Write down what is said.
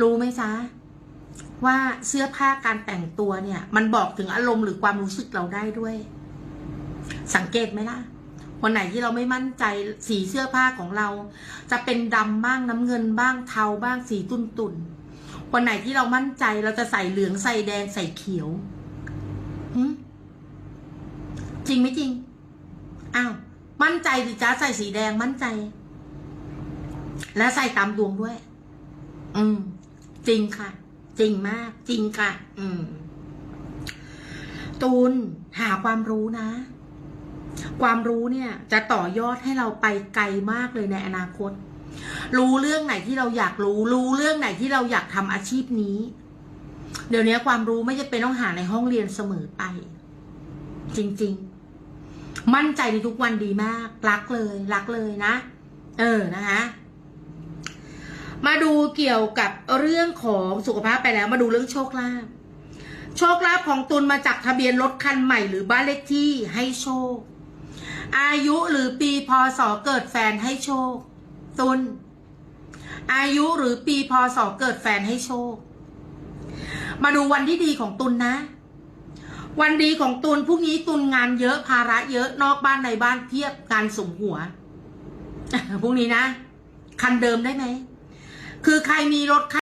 รู้ไหมจ๊ะว่าเสื้อผ้าการแต่งตัวเนี่ย มันบอกถึงอารมณ์หรือความรู้สึกเราได้ด้วย สังเกตไหมล่ะวันไหนที่เราไม่มั่นใจสีเสื้อผ้าของเรา จะเป็นดำบ้างน้ำเงินบ้างเทาบ้างสีตุนตุนๆวันไหนที่เรามั่นใจเราจะใส่เหลืองใส่แดงใส่เขียวจริงไหมจริงอ้าวมั่นใจสิจ้าใส่สีแดงมั่นใจ และใส่ตามดวงด้วย อืม จริงค่ะ จริงมาก จริงค่ะ อืม ตูนหาความรู้นะ ความรู้เนี่ย จะต่อยอดให้เราไปไกลมากเลยในอนาคต รู้เรื่องไหนที่เราอยากรู้ รู้เรื่องไหนที่เราอยากทำอาชีพนี้ เดี๋ยวนี้ความรู้ไม่จะเป็นต้องหาในห้องเรียนเสมอไป จริง ๆ มั่นใจในทุกวันดีมาก รักเลย รักเลยนะ เออนะคะ มาดูเกี่ยวกับเรื่องของสุขภาพไปแล้ว มาดูเรื่องโชคลาภโชคลาภของตุลมาจากทะเบียนรถคันใหม่หรือบ้านเลขที่ให้โชค อายุหรือปีพศเกิดแฟนให้โชค ตุลอายุหรือปีพศเกิดแฟนให้โชค มาดูวันที่ดีของตุลนะวันดีของตุลพรุ่งนี้ตุลงานเยอะภาระเยอะนอกบ้านในบ้านเพียบการสมหัวพรุ่งนี้นะ คันเดิมได้ไหม คือใครมีรถคัน